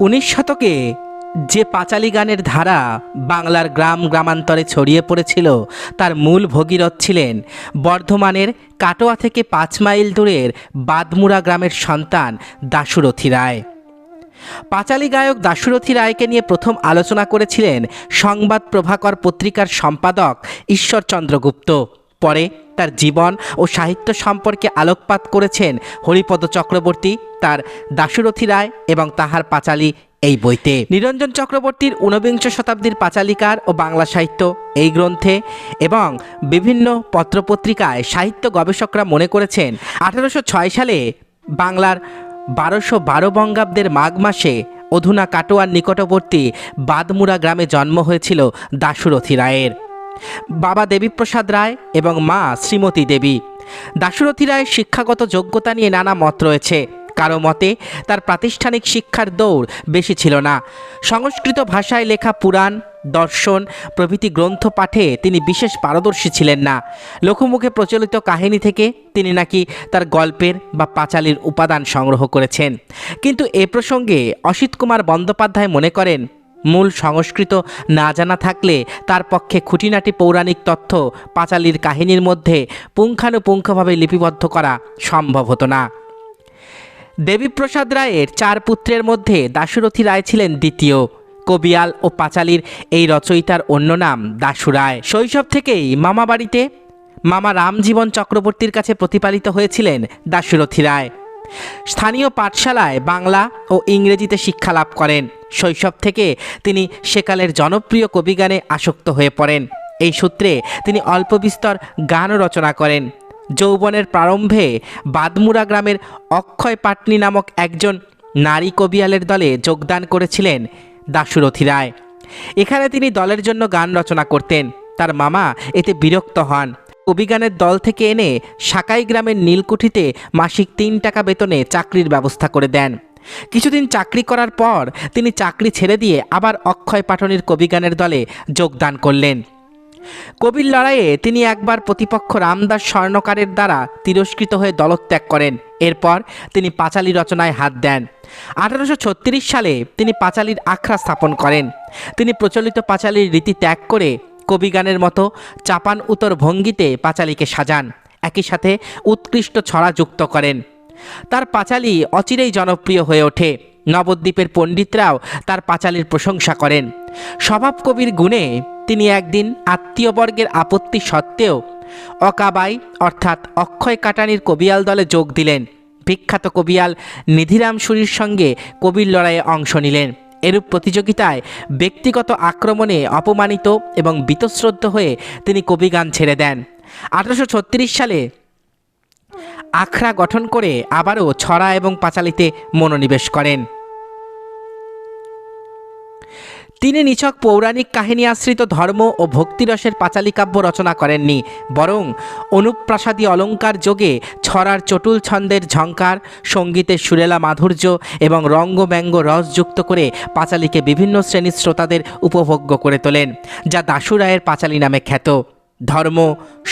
উনিশ শতকে যে পাঁচালী গানের ধারা বাংলার গ্রাম গ্রামান্তরে ছড়িয়ে পড়েছিল, তার মূল ভগীরথ ছিলেন বর্ধমানের কাটোয়া থেকে পাঁচ মাইল দূরের বাদমুড়া গ্রামের সন্তান দাশুরথী রায়। পাঁচালী গায়ক দাশুরথী রায়কে নিয়ে প্রথম আলোচনা করেছিলেন সংবাদ প্রভাকর পত্রিকার সম্পাদক ঈশ্বরচন্দ্র গুপ্ত পরে তার জীবন ও সাহিত্য সম্পর্কে আলোকপাত করেছেন হরিপদ চক্রবর্তী, তার দাশুরথী রায় এবং তাহার পাঁচালী এই বইতে। নিরঞ্জন চক্রবর্তীর ঊনবিংশ শতাব্দীর পাঁচালিকার ও বাংলা সাহিত্য এই গ্রন্থে এবং বিভিন্ন পত্রপত্রিকায় সাহিত্য গবেষকরা মনে করেছেন, আঠারোশো ছয় সালে বাংলার বারোশো বারো বঙ্গাব্দের মাঘ মাসে অধুনা কাটোয়ার নিকটবর্তী বাদমুড়া গ্রামে জন্ম হয়েছিল দাশুরথী রায়ের। বাবা দেবীপ্রসাদ রায় এবং মা শ্রীমতী দেবী। দাশুরথী রায়ের শিক্ষাগত যোগ্যতা নিয়ে নানা মত রয়েছে। কারও মতে, তার প্রাতিষ্ঠানিক শিক্ষার দৌড় বেশি ছিল না। সংস্কৃত ভাষায় লেখা পুরাণ, দর্শন, প্রভৃতি গ্রন্থ পাঠে তিনি বিশেষ পারদর্শী ছিলেন না। লোকমুখে প্রচলিত কাহিনী থেকে তিনি নাকি তার গল্পের বা পাঁচালির উপাদান সংগ্রহ করেছেন। কিন্তু এ প্রসঙ্গে অসিত কুমার বন্দ্যোপাধ্যায় মনে করেন মূল সংস্কৃত না জানা থাকলে তার পক্ষে খুঁটিনাটি পৌরাণিক তথ্য পাঁচালির কাহিনীর মধ্যে পুঙ্খানুপুঙ্খভাবে লিপিবদ্ধ করা সম্ভব হতো না। দেবীপ্রসাদ রায়ের চার পুত্রের মধ্যে দাশুরথী রায় ছিলেন দ্বিতীয়। কবিয়াল ও পাঁচালির এই রচয়িতার অন্য নাম দাশু রায়। শৈশব থেকেই মামা বাড়িতে মামা রামজীবন চক্রবর্তীর কাছে প্রতিপালিত হয়েছিলেন দাশুরথী রায়। স্থানীয় পাঠশালায় বাংলা ও ইংরেজিতে শিক্ষা লাভ করেন। শৈশব থেকে তিনি সেকালের জনপ্রিয় কবিগানে আসক্ত হয়ে পড়েন। এই সূত্রে তিনি অল্প বিস্তর গান রচনা করেন। যৌবনের প্রারম্ভে বাদমুরা গ্রামের অক্ষয় পাটনি নামক একজন নারী কবিয়ালের দলে যোগদান করেছিলেন দাশুরথী রায়। এখানে তিনি দলের জন্য গান রচনা করতেন। তার মামা এতে বিরক্ত হন। কবিগানের দল থেকে এনে সাকাই গ্রামের নীলকুঠিতে মাসিক তিন টাকা বেতনে চাকরির ব্যবস্থা করে দেন। কিছুদিন চাকরি করার পর তিনি চাকরি ছেড়ে দিয়ে আবার অক্ষয় পাটনির কবিগানের দলে যোগদান করলেন। কবির লড়াইয়ে তিনি একবার প্রতিপক্ষ রামদাস স্বর্ণকারের দ্বারা তিরস্কৃত হয়ে দলত্যাগ করেন। এরপর তিনি পাঁচালী রচনায় হাত দেন। আঠারোশো ছত্রিশ সালে তিনি পাঁচালীর আখড়া স্থাপন করেন। তিনি প্রচলিত পাঁচালীর রীতি ত্যাগ করে কবিগানের মতো চাপান উত্তর ভঙ্গিতে পাঁচালীকে সাজান। একই সাথে উৎকৃষ্ট ছড়া যুক্ত করেন। তার পাঁচালী অচিরেই জনপ্রিয় হয়ে ওঠে। নবদ্বীপের পণ্ডিতরাও তার পাঁচালীর প্রশংসা করেন। স্বভাব কবির গুণে তিনি একদিন আত্মীয়বর্গের আপত্তি সত্ত্বেও অকাবাই অর্থাৎ অক্ষয় কাটানির কবিয়াল দলে যোগ দিলেন। বিখ্যাত কবিয়াল নিধিরাম সুরির সঙ্গে কবির লড়াইয়ে অংশ নিলেন। এরূপ প্রতিযোগিতায় ব্যক্তিগত আক্রমণে অপমানিত এবং বীতশ্রদ্ধ হয়ে তিনি কবিগান ছেড়ে দেন। আঠারোশো ছত্রিশ সালে আখড়া গঠন করে আবারও ছড়া এবং পাঁচালিতে মনোনিবেশ করেন। তিনি নিছক পৌরাণিক কাহিনী আশ্রিত ধর্ম ও ভক্তিরসের পাঁচালী কাব্য রচনা করেননি, বরং অনুপ্রাসাদী অলঙ্কার যোগে ছড়ার চটুল ছন্দের ঝঙ্কার সঙ্গীতের সুরেলা মাধুর্য এবং রঙ্গব্যঙ্গ রস যুক্ত করে পাঁচালীকে বিভিন্ন শ্রেণির শ্রোতাদের উপভোগ্য করে তোলেন, যা দাশু রায়ের পাঁচালী নামে খ্যাত। ধর্ম,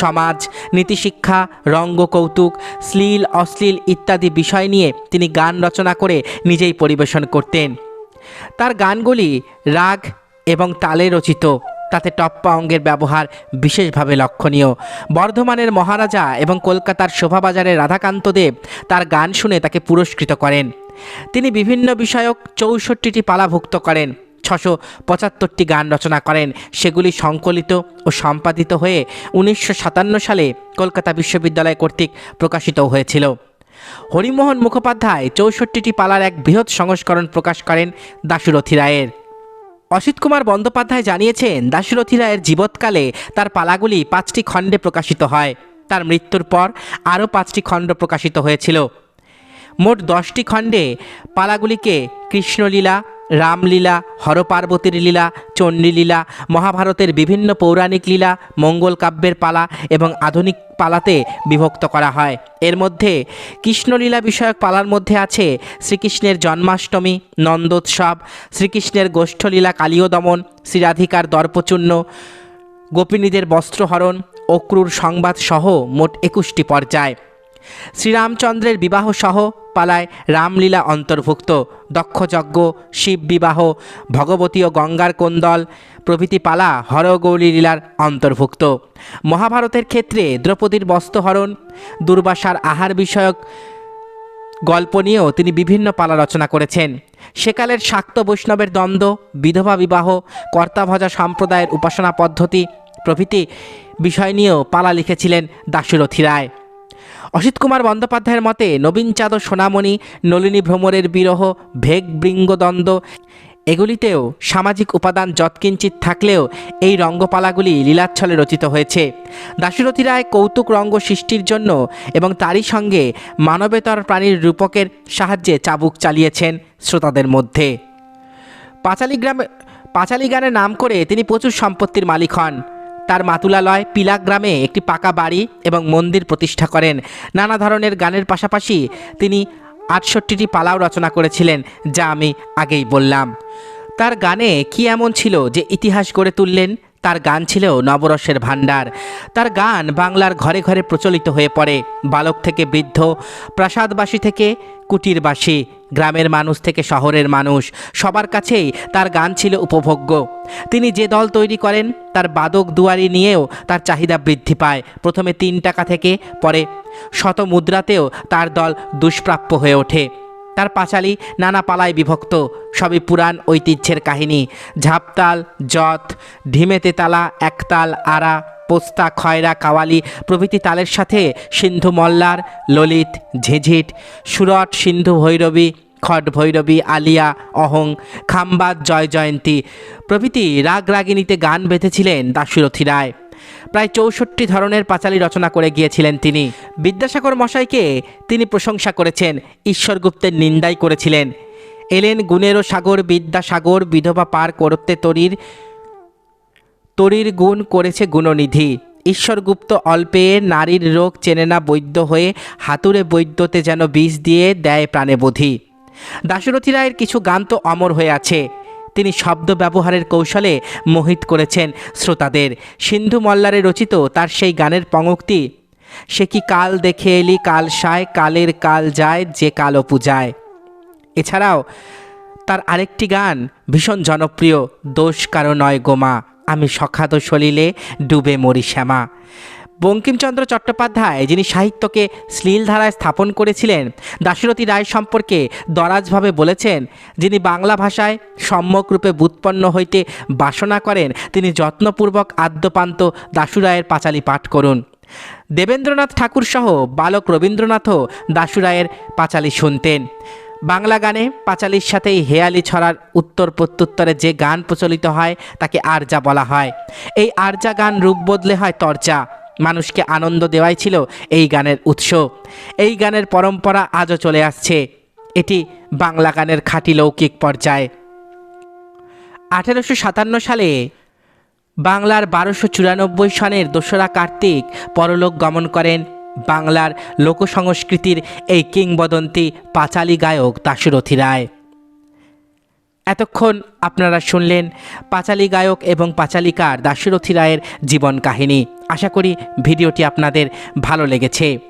সমাজ, নীতিশিক্ষা রঙ্গ কৌতুক শ্লীল, অশ্লীল ইত্যাদি বিষয় নিয়ে তিনি গান রচনা করে নিজেই পরিবেশন করতেন। তার গানগুলি রাগ এবং তালে রচিত। তাতে টপ্পা অঙ্গের ব্যবহার বিশেষভাবে লক্ষণীয়। বর্ধমানের মহারাজা এবং কলকাতার শোভাবাজারের রাধাকান্ত দেব তার গান শুনে তাকে পুরস্কৃত করেন। তিনি বিভিন্ন বিষয়ক চৌষট্টিটি পালাভুক্ত করেন, ছশো পঁচাত্তরটি গান রচনা করেন। সেগুলি সংকলিত ও সম্পাদিত হয়ে উনিশশো সাতান্ন সালে কলকাতা বিশ্ববিদ্যালয় কর্তৃক প্রকাশিত হয়েছিল। হরিমোহন মুখোপাধ্যায় চৌষট্টিটি পালার এক বৃহৎ সংস্করণ প্রকাশ করেন দাশুরথী রায়ের। অসিত কুমার বন্দ্যোপাধ্যায় জানিয়েছেন, দাশুরথী রায়ের জীবৎকালে তার পালাগুলি পাঁচটি খণ্ডে প্রকাশিত হয়। তার মৃত্যুর পর আরও পাঁচটি খণ্ড প্রকাশিত হয়েছিল। মোট দশটি খণ্ডে পালাগুলিকে কৃষ্ণলীলা রামলীলা, হরপার্বতীর লীলা, চণ্ডীলীলা, মহাভারতের বিভিন্ন পৌরাণিক লীলা, মঙ্গল কাব্যের পালা এবং আধুনিক পালাতে বিভক্ত করা হয়। এর মধ্যে কৃষ্ণলীলা বিষয়ক পালার মধ্যে আছে শ্রীকৃষ্ণের জন্মাষ্টমী, নন্দোৎসব, শ্রীকৃষ্ণের গোষ্ঠলীলা কালীয় দমন শ্রীরাধিকার দর্পচূর্ণ, গোপিনীদের বস্ত্রহরণ, অক্রুর সংবাদ সহ মোট একুশটি পর্যায়। শ্রীরামচন্দ্রের বিবাহ সহ পালায় রামলীলা অন্তর্ভুক্ত, দক্ষযজ্ঞ শিব বিবাহ ভগবতী ও গঙ্গার কোন্দল, প্রভৃতি পালা হরগৌরী লীলার অন্তর্ভুক্ত। মহাভারতের ক্ষেত্রে দ্রৌপদীর বস্ত্রহরণ, দুর্বাসার আহার বিষয়ক গল্প নিয়েও তিনি বিভিন্ন পালা রচনা করেছেন। সেকালের শাক্ত বৈষ্ণবের দ্বন্দ্ব, বিধবা বিবাহ, কর্তাভজা সম্প্রদায়ের উপাসনা পদ্ধতি প্রভৃতি বিষয় নিয়েও পালা লিখেছিলেন দাশরথী রায়। অসিত কুমার বন্দ্যোপাধ্যায়ের মতে নবীন চাঁদ সোনামণি, নলিনী ভ্রমরের বিরহ, ভেগ বৃঙ্গদ্বন্দ্ব, এগুলিতেও সামাজিক উপাদান যৎকিঞ্চিত থাকলেও এই রঙ্গপালাগুলি লীলাচ্ছলে রচিত হয়েছে। দাশরথী রায় কৌতুক রঙ্গ সৃষ্টির জন্য এবং তারই সঙ্গে মানবেতর প্রাণীর রূপকের সাহায্যে চাবুক চালিয়েছেন শ্রোতাদের মধ্যে। পাঁচালী গ্রামে পাঁচালী গানের নাম করে তিনি প্রচুর সম্পত্তির মালিক হন। তার মাতুলালয় পিলা গ্রামে একটি পাকা বাড়ি এবং মন্দির প্রতিষ্ঠা করেন। নানা ধরনের গানের পাশাপাশি তিনি আটষট্টিটি পালাও রচনা করেছিলেন, যা আমি আগেই বললাম। তার গানে কি এমন ছিল যে ইতিহাস গড়ে তুললেন? তার গান ছিল নবরসের ভাণ্ডার। তার গান বাংলার ঘরে ঘরে প্রচলিত হয়ে পড়ে। বালক থেকে বৃদ্ধ, প্রাসাদবাসী থেকে কুটিরবাসী। গ্রামের মানুষ থেকে শহরের মানুষ, সবার কাছেই তার গান ছিল উপভোগ্য। তিনি যে দল তৈরি করেন, তার বাদক দুয়ারি নিয়েও তার চাহিদা বৃদ্ধি পায়। প্রথমে তিন টাকা থেকে, পরে শত মুদ্রাতেও তার দল দুষ্প্রাপ্য হয়ে ওঠে। তার পাঁচালী নানা পালায় বিভক্ত, সবই পুরাণ ঐতিহ্যের কাহিনী। ঝাপতাল, যত, ঢিমেতে তালা, একতাল, আরা পোস্তা, খয়রা, কাওয়ালি প্রভৃতি তালের সাথে সিন্ধু মল্লার, ললিত, ঝিঝিট, সুরট, সিন্ধু ভৈরবী, খট ভৈরবী, আলিয়া, অহং খাম্বাদ জয় জয়ন্তী প্রভৃতি রাগ রাগিনীতে গান বেঁধেছিলেন দাশরথী রায়। প্রায় চৌষট্টি ধরনের পাঁচালী রচনা করে গিয়েছিলেন তিনি। বিদ্যাসাগর মশাইকে তিনি প্রশংসা করেছেন, ঈশ্বরগুপ্তের নিন্দাই করেছিলেন। এলেন গুণেরও সাগর, বিদ্যাসাগর, বিধবা পার করতে তরির তরির গুণ করেছে গুণনিধি। ঈশ্বরগুপ্ত অল্পে নারীর রোগ চেনে না বৈদ্য হয়ে হাতুড়ে বৈদ্যতে যেন বিষ দিয়ে দেয় প্রাণে বোধি দাশরথী রায়ের কিছু গান তো অমর হয়ে আছে। তিনি শব্দ ব্যবহারের কৌশলে মোহিত করেছেন শ্রোতাদের। সিন্ধু মল্লারে রচিত তার সেই গানের পঙ্ক্তি সে কি কাল দেখে এলি, কাল সায়, কালের কাল যায়, যে কালো পূজায় এছাড়াও তার আরেকটি গান ভীষণ জনপ্রিয়, দোষ কারও নয় গোমা আমি সখাত সলিলে ডুবে মরি শ্যামা। বঙ্কিমচন্দ্র চট্টোপাধ্যায়, যিনি সাহিত্যকে শ্লীল ধারায় স্থাপন করেছিলেন, দাশরথী রায় সম্পর্কে দরাজভাবে বলেছেন, যিনি বাংলা ভাষায় সম্যক রূপে বুৎপন্ন হইতে বাসনা করেন, তিনি যত্নপূর্বক আদ্যপান্ত দাশু রায়ের পাঁচালী পাঠ করুন। দেবেন্দ্রনাথ ঠাকুর সহ বালক রবীন্দ্রনাথও দাশু রায়ের পাঁচালী শুনতেন। বাংলা গানে পাঁচালির সাথেই হেয়ালি ছড়ার উত্তর প্রত্যুত্তরে যে গান প্রচলিত হয়, তাকে আরজা বলা হয়। এই আরজা গান রূপ বদলে হয় তরজা। মানুষকে আনন্দ দেওয়াই ছিল এই গানের উৎস। এই গানের পরম্পরা আজও চলে আসছে। এটি বাংলা গানের খাঁটি লৌকিক পর্যায়ে। আঠেরোশো সাতান্ন সালে বাংলার বারোশো চুরানব্বই সনের দোসরা কার্তিক পরলোক গমন করেন বাংলার লোকসংস্কৃতির এই কিংবদন্তি পাঁচালী গায়ক দাশরথী রায়। এতক্ষণ আপনারা শুনলেন পাঁচালী গায়ক এবং পাঁচালিকার দাশরথী রায়ের জীবন কাহিনী। আশা করি ভিডিওটি আপনাদের ভালো লেগেছে।